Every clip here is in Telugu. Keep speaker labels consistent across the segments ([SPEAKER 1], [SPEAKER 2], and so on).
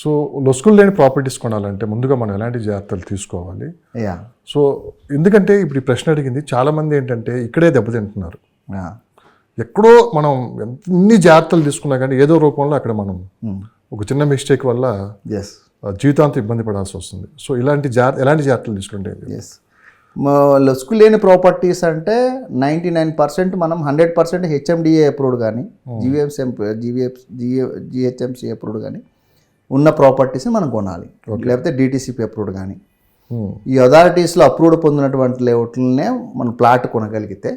[SPEAKER 1] సో లొసుగులు లేని ప్రాపర్టీస్ కొనాలంటే ముందుగా మనం ఎలాంటి జాగ్రత్తలు తీసుకోవాలి?
[SPEAKER 2] యా.
[SPEAKER 1] సో ఎందుకంటే ఇప్పుడు ఈ ప్రశ్న అడిగింది చాలామంది ఏంటంటే ఇక్కడే దెబ్బతింటున్నారు. ఎక్కడో మనం ఎన్ని జాగ్రత్తలు తీసుకున్నా కానీ ఏదో రూపంలో అక్కడ మనం ఒక చిన్న మిస్టేక్ వల్ల జీవితాంతం ఇబ్బంది పడాల్సి వస్తుంది. సో ఇలాంటి జాగ్రత్త ఎలాంటి జాగ్రత్తలు తీసుకుంటే?
[SPEAKER 2] లొసుకు లేని ప్రాపర్టీస్ అంటే నైంటీ నైన్ పర్సెంట్ మనం హండ్రెడ్ పర్సెంట్ హెచ్ఎండిఏ అప్రూవ్డ్ కానీ జీవీఎంసీ జీవీఎఫ్ జిహెచ్ఎంసీ అప్రూవ్డ్ కానీ ఉన్న ప్రాపర్టీస్ని మనం కొనాలి. లేకపోతే డిటీసీపీ అప్రూవ్డ్ కానీ ఈ అథారిటీస్లో అప్రూవ్డ్ పొందినటువంటి లేఅవుట్లనే మనం ప్లాట్ కొనగలిగితే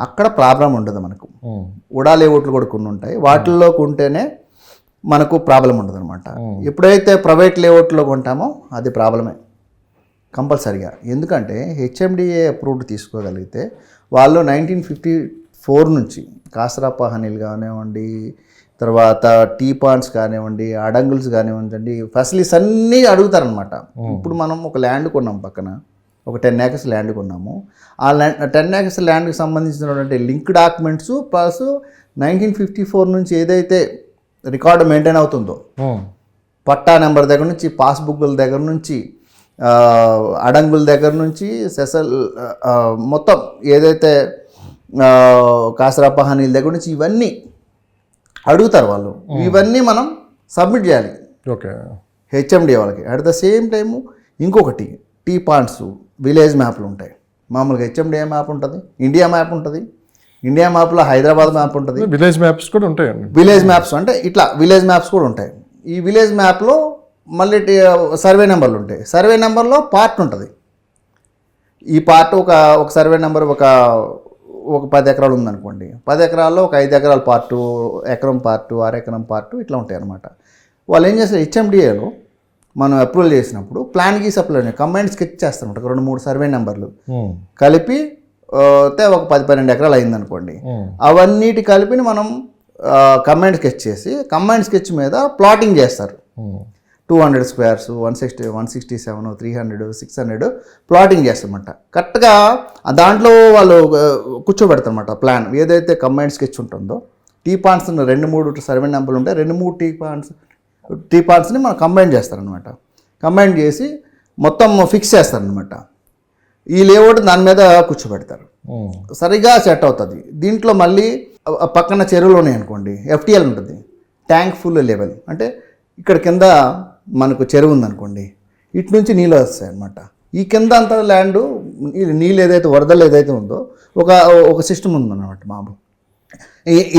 [SPEAKER 2] అక్కడ ప్రాబ్లం ఉండదు మనకు. ఉడా లేఅవుట్లు కూడా కొన్ని ఉంటాయి. వాటిల్లో కొంటేనే మనకు ప్రాబ్లం ఉండదు అనమాట ఎప్పుడైతే ప్రైవేట్ లేఅవుట్లో కొంటామో అది ప్రాబ్లమే కంపల్సరిగా. ఎందుకంటే హెచ్ఎండిఏ అప్రూవ్డ్ తీసుకోగలిగితే వాళ్ళు నైన్టీన్ ఫిఫ్టీ ఫోర్ నుంచి కాసరాప హనీలు కానివ్వండి తర్వాత టీ పాండ్స్ కానివ్వండి అడంగుల్స్ కానివ్వండి ఫెసిలిటీస్ అన్నీ అడుగుతారనమాట ఇప్పుడు మనం ఒక ల్యాండ్ కొన్నాం పక్కన ఒక టెన్ ఏకర్స్ ల్యాండ్ కొన్నాము. ఆ ల్యాండ్ టెన్ ఏకర్స్ ల్యాండ్కి సంబంధించినటువంటి link documents plus nineteen fifty four నుంచి ఏదైతే రికార్డు మెయింటైన్ అవుతుందో పట్టా నెంబర్ దగ్గర నుంచి పాస్బుక్ల దగ్గర నుంచి అడంగుల దగ్గర నుంచి సెసల్ మొత్తం ఏదైతే ఆ, కాసరాప హనీల దగ్గర నుంచి ఇవన్నీ అడుగుతారు వాళ్ళు. ఇవన్నీ మనం సబ్మిట్ చేయాలి.
[SPEAKER 1] ఓకే.
[SPEAKER 2] హెచ్ఎండి వాళ్ళకి. అట్ ద సేమ్ టైము ఇంకొకటి టీ పాయింట్స్ విలేజ్ మ్యాప్లు ఉంటాయి. మామూలుగా హెచ్ఎండిఏ మ్యాప్ ఉంటుంది ఇండియా మ్యాప్ ఉంటుంది ఇండియా మ్యాప్లో హైదరాబాద్ మ్యాప్ ఉంటుంది.
[SPEAKER 1] విలేజ్ మ్యాప్స్ కూడా ఉంటాయండి.
[SPEAKER 2] విలేజ్ మ్యాప్స్ అంటే ఇట్లా విలేజ్ మ్యాప్స్ కూడా ఉంటాయి. ఈ విలేజ్ మ్యాప్లో మళ్ళీ సర్వే నెంబర్లు ఉంటాయి. సర్వే నెంబర్లో పార్ట్ ఉంటుంది. ఈ పార్ట్ ఒక ఒక సర్వే నెంబర్ ఒక ఒక పది ఎకరాలు ఉందనుకోండి. పది ఎకరాల్లో ఒక ఐదు ఎకరాల పార్టు ఎకరం పార్టు ఎకరం పార్టు ఇట్లా ఉంటాయి అన్నమాట వాళ్ళు ఏం చేస్తారు హెచ్ఎండిఏలో మనం అప్రూవల్ చేసినప్పుడు ప్లాన్ గీసి అప్లై కంబైండ్ స్కెచ్ చేస్తారన్నమాట. ఒక రెండు మూడు సర్వే నెంబర్లు. కలిపి ఒక పది పన్నెండు ఎకరాలు అయిందనుకోండి. అవన్నిటి కలిపిని మనం కంబైండ్ స్కెచ్ చేసి కంబైండ్ స్కెచ్ మీద ప్లాటింగ్ చేస్తారు. Two hundred squares one sixty one sixty seven three hundred six hundred plotting చేస్తారన్నమాట. కరెక్ట్గా దాంట్లో వాళ్ళు ఆ, కూర్చోబెడతారన్నమాట ప్లాన్. ఏదైతే కంబైండ్ స్కెచ్ ఉంటుందో టీ పాయింట్స్ రెండు మూడు సర్వే నెంబర్లు ఉంటాయి రెండు మూడు టీ పాయింట్స్ టీ పాయింట్స్ని మనం కంబైన్ చేస్తారనమాట కంబైన్ చేసి మొత్తం ఫిక్స్ చేస్తారనమాట ఈ లేఅవుట్ దాని మీద కూర్చోబెడతారు. సరిగా సెట్ అవుతుంది. దీంట్లో మళ్ళీ పక్కన చెరువులు ఉన్నాయి అనుకోండి ఎఫ్టీఎల్ ఉంటుంది. Tank full level. అంటే ఇక్కడ కింద మనకు చెరువు ఉందనుకోండి ఇటు నుంచి నీళ్ళు వస్తాయి అనమాట ఈ కింద అంతా ల్యాండ్ నీళ్ళు ఏదైతే వరదలు ఏదైతే ఉందో ఒక ఒక సిస్టమ్ ఉందన్నమాట మామూలు.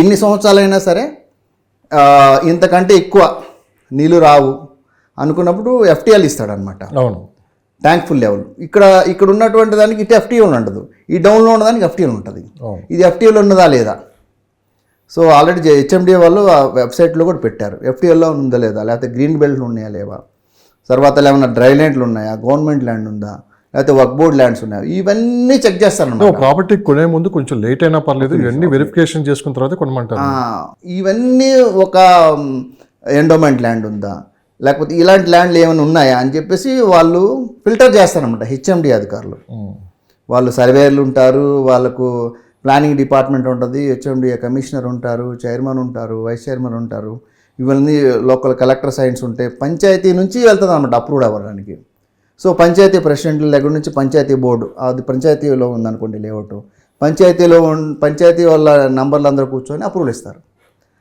[SPEAKER 2] ఎన్ని సంవత్సరాలైనా సరే ఇంతకంటే ఎక్కువ నీళ్ళు రావు అనుకున్నప్పుడు ఎఫ్టీఎల్ ఇస్తాడనమాట
[SPEAKER 1] అవును.
[SPEAKER 2] ట్యాంక్ ఫుల్ లెవెల్ ఇక్కడ ఇక్కడ ఉన్నటువంటి దానికి ఇటు ఎఫ్టీఎల్ ఉండదు. ఈ డౌన్లో ఉన్నదానికి ఎఫ్టీఎల్ ఉంటుంది. ఇది ఎఫ్టీఎల్ ఉన్నదా లేదా? సో ఆల్రెడీ హెచ్ఎండిఏ వాళ్ళు ఆ వెబ్సైట్లో కూడా పెట్టారు. ఎఫ్టీఎల్లో ఉందా లేదా? లేకపోతే గ్రీన్ బెల్ట్లు ఉన్నాయా లేవా? తర్వాత ఏమైనా డ్రై ల్యాండ్లు ఉన్నాయా? గవర్నమెంట్ ల్యాండ్ ఉందా? లేకపోతే వర్క్ బోర్డ్ ల్యాండ్స్ ఉన్నాయా? ఇవన్నీ చెక్ చేస్తారన్నమాట.
[SPEAKER 1] ప్రాపర్టీ కొనే ముందు కొంచెం లేట్ అయినా పర్లేదు. ఇవన్నీ వెరిఫికేషన్ చేసుకున్న తర్వాత కొనమంటారు.
[SPEAKER 2] ఇవన్నీ ఒక ఎండోమెంట్ ల్యాండ్ ఉందా? లేకపోతే ఇలాంటి ల్యాండ్లు ఏమైనా ఉన్నాయా? అని చెప్పేసి వాళ్ళు ఫిల్టర్ చేస్తారన్నమాట హెచ్ఎండి అధికారులు. వాళ్ళు సర్వేయర్లు ఉంటారు వాళ్ళకు ప్లానింగ్ డిపార్ట్మెంట్ ఉంటుంది హెచ్ఎండిఏ కమిషనర్ ఉంటారు చైర్మన్ ఉంటారు వైస్ చైర్మన్ ఉంటారు. ఇవన్నీ లోకల్ కలెక్టర్ సైన్స్ ఉంటే పంచాయతీ నుంచి వెళ్తుంది అనమాట అప్రూవ్డ్ అవ్వడానికి. సో పంచాయతీ ప్రెసిడెంట్ల దగ్గర నుంచి పంచాయతీ బోర్డు అది పంచాయతీలో ఉందనుకోండి లేఅవుట్. పంచాయతీలో పంచాయతీ వాళ్ళ నంబర్లు అందరూ కూర్చొని అప్రూవల్ ఇస్తారు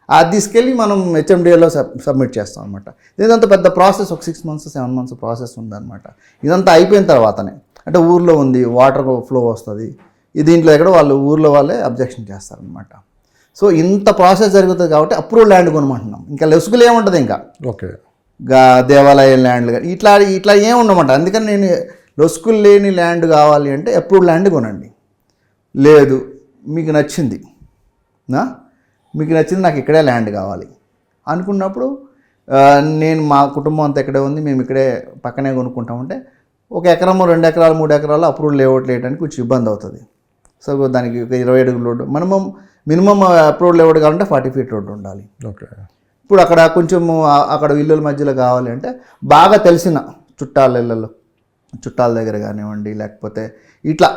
[SPEAKER 2] అది తీసుకెళ్ళి మనం హెచ్ఎండిఏలో సబ్ సబ్మిట్ చేస్తాం అనమాట ఇదంతా పెద్ద ప్రాసెస్ ఒక six months seven months process ఉందన్నమాట. ఇదంతా అయిపోయిన తర్వాతనే. అంటే ఊర్లో ఉంది వాటర్ ఫ్లో వస్తుంది దీంట్లో ఎక్కడ వాళ్ళు ఊర్లో వాళ్ళే అబ్జెక్షన్ చేస్తారనమాట సో ఇంత ప్రాసెస్ జరుగుతుంది కాబట్టి అప్రూవ్ ల్యాండ్ కొనమంటున్నాం. ఇంకా లెసుగులు ఏముంటుంది ఇంకా?
[SPEAKER 1] ఓకే.
[SPEAKER 2] గా దేవాలయం ల్యాండ్లు కానీ ఇట్లా ఇట్లా ఏం ఉండమంట అందుకని నేను లొసుకులు లేని ల్యాండ్ కావాలి అంటే అప్రూవ్డ్ ల్యాండ్ కొనండి. లేదు మీకు నచ్చింది. నా? మీకు నచ్చింది నాకు ఇక్కడే ల్యాండ్ కావాలి. అనుకున్నప్పుడు నేను మా కుటుంబం అంతా ఇక్కడే ఉంది మేము ఇక్కడే పక్కనే కొనుక్కుంటామంటే ఒక ఎకరము రెండు ఎకరాలు మూడు ఎకరాలు అప్రూవల్ లేఅవుట్ లేయడానికి కొంచెం ఇబ్బంది అవుతుంది. సో దానికి ఇరవై అడుగుల road. Minimum minimum approval layout కావాలంటే ఫార్టీ ఫీట్ రోడ్డు ఉండాలి.
[SPEAKER 1] ఓకే.
[SPEAKER 2] ఇప్పుడు అక్కడ కొంచెం అక్కడ ఇల్లుల మధ్యలో కావాలి అంటే బాగా తెలిసిన చుట్టాల ఇళ్ళల్లో చుట్టాల దగ్గర కానివ్వండి లేకపోతే ఇట్లా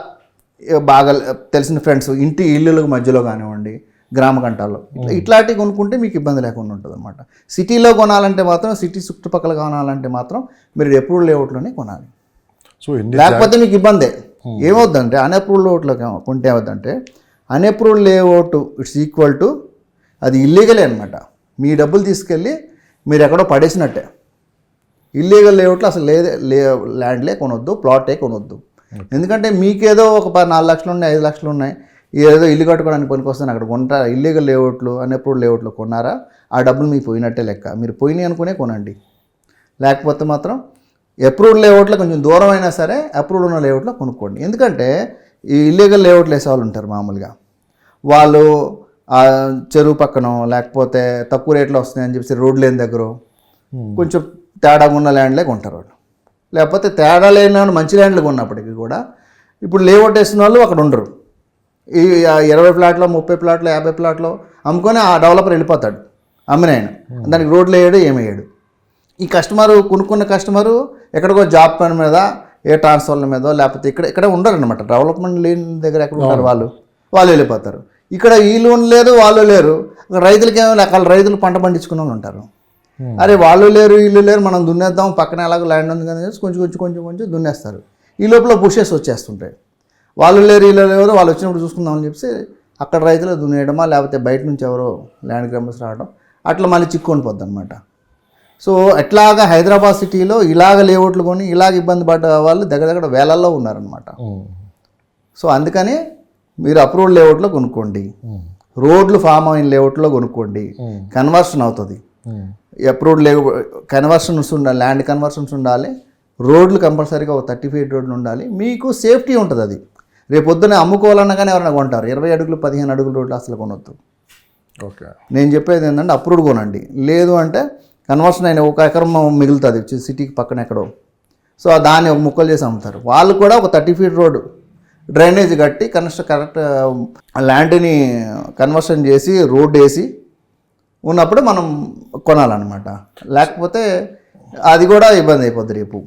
[SPEAKER 2] బాగా తెలిసిన ఫ్రెండ్స్ ఇంటి ఇల్లుల మధ్యలో కానివ్వండి గ్రామ గంటాల్లో ఇట్లా- ఇట్లాంటివి కొనుక్కుంటే మీకు ఇబ్బంది లేకుండా ఉంటుంది అనమాట సిటీలో కొనాలంటే మాత్రం సిటీ చుట్టుపక్కల కొనాలంటే మాత్రం మీరు ఎప్పుడు లేఅవుట్లోనే కొనాలి.
[SPEAKER 1] సో
[SPEAKER 2] లేకపోతే మీకు ఇబ్బందే. ఏమవుద్దంటే అన్అప్రూవ్డ్ లేఅవుట్లో కొంటే ఏమవుద్దంటే unapproved layout it's equal to అది ఇల్లీగలే అనమాట మీ డబ్బులు తీసుకెళ్ళి మీరు ఎక్కడో పడేసినట్టే ఇల్లీగల్ లేఅవుట్లో అసలు లేదే లే ల్యాండ్లే కొనొద్దు ప్లాటే కొనొద్దు. ఎందుకంటే మీకేదో ఒక నాలుగు లక్షలు ఉన్నాయి ఐదు లక్షలు ఉన్నాయి ఏదో ఇల్లు కట్టుకోవడానికి పనికొస్తాను అక్కడ కొంటా ఇల్లీగల్ లేఅవుట్లు అన్అప్రూవ్డ్ లేఅవుట్లో కొన్నారా ఆ డబ్బులు మీకు పోయినట్టే లెక్క. మీరు పోయినాయి అనుకునే కొనండి. లేకపోతే మాత్రం అప్రూవ్డ్ లేఅవుట్లో కొంచెం దూరం అయినా సరే అప్రూవ్డ్ ఉన్న లేఅవుట్లో కొనుక్కోండి. ఎందుకంటే ఈ ఇల్లీగల్ లేఅవుట్లు వేసే వాళ్ళు ఉంటారు మామూలుగా. వాళ్ళు ఆ చెరువు పక్కన లేకపోతే తక్కువ రేట్లో వస్తున్నాయని చెప్పేసి రోడ్ లేని దగ్గర కొంచెం తేడా ఉన్న ల్యాండ్లే కొంటారు వాళ్ళు. లేకపోతే తేడా లేని మంచి ల్యాండ్లు కొన్నప్పటికీ కూడా ఇప్పుడు లేఅవుట్ వేసిన వాళ్ళు అక్కడ ఉండరు. ఈ ఇరవై ప్లాట్లో ముప్పై ప్లాట్లో యాభై ప్లాట్లో అమ్ముకొని ఆ డెవలపర్ వెళ్ళిపోతాడు. అమ్మిన ఆయన. దానికి రోడ్లు వేయడు ఏమేయడు ఈ కస్టమరు కొనుక్కున్న కస్టమరు ఎక్కడికో జాబ్ పని మీద ఏ ట్రాన్స్ఫర్ల మీద లేకపోతే ఇక్కడ ఇక్కడ ఉండరు అనమాట డెవలప్మెంట్ లేని దగ్గర ఎక్కడ ఉంటారు వాళ్ళు? వాళ్ళు వెళ్ళిపోతారు. ఇక్కడ వీళ్ళు లేదు వాళ్ళు లేరు. రైతులకి ఏమో లేక రైతులు పంట పండించుకున్న వాళ్ళు ఉంటారు. అరే వాళ్ళు లేరు వీళ్ళు లేరు మనం దున్నేద్దాం పక్కన ఎలాగో ల్యాండ్ ఉంది కదా కొంచెం కొంచెం కొంచెం కొంచెం దున్నేస్తారు. ఈ లోపల బుషెస్ వచ్చేస్తుంటాయి. వాళ్ళు లేరు వీళ్ళు లేరు వాళ్ళు వచ్చినప్పుడు చూసుకుందామని చెప్పి అక్కడ రైతులు దున్నేయడమా లేకపోతే బయట నుంచి ఎవరో ల్యాండ్ గ్రామర్స్ రావడం అట్లా మళ్ళీ చిక్కుకొని పోద్ది అనమాట సో ఎట్లాగా హైదరాబాద్ సిటీలో ఇలాగ లేఅవుట్లు కొని ఇలాగ ఇబ్బంది పడ్డ వాళ్ళు దగ్గర దగ్గర వేలల్లో ఉన్నారనమాట సో అందుకని మీరు అప్రూవ్డ్ లేఅవుట్లో కొనుక్కోండి. రోడ్లు ఫామ్ అయిన లేఅవుట్లో కొనుక్కోండి. కన్వర్షన్ అవుతుంది. అప్రూవ్డ్ లేవు కన్వర్షన్స్ ఉండాలి ల్యాండ్ కన్వర్షన్స్ ఉండాలి రోడ్లు కంపల్సరీగా ఒక థర్టీ ఫీట్ రోడ్లు ఉండాలి మీకు సేఫ్టీ ఉంటుంది అది రేపు పొద్దున అమ్ముకోవాలన్నా కానీ ఎవరైనా కొంటారు. ఇరవై అడుగులు పదిహేను అడుగుల రోడ్లు అసలు కొనొద్దు.
[SPEAKER 1] ఓకే.
[SPEAKER 2] నేను చెప్పేది ఏంటంటే అప్రూవ్డ్ కొనండి. లేదు అంటే కన్వర్షన్ అయిన ఒక ఎకరం మిగులుతుంది సిటీకి పక్కన ఎక్కడో. సో దాన్ని ఒక ముక్కలు చేసి అమ్ముతారు. వాళ్ళు కూడా ఒక థర్టీ ఫీట్ రోడ్ డ్రైనేజ్ కట్టి కనెక్ట్ కరెక్ట్ ల్యాండ్ని కన్వర్షన్ చేసి రోడ్ వేసి ఉన్నప్పుడు మనం కొనాలన్నమాట. లేకపోతే అది కూడా ఇబ్బంది అయిపోద్ది రేపు.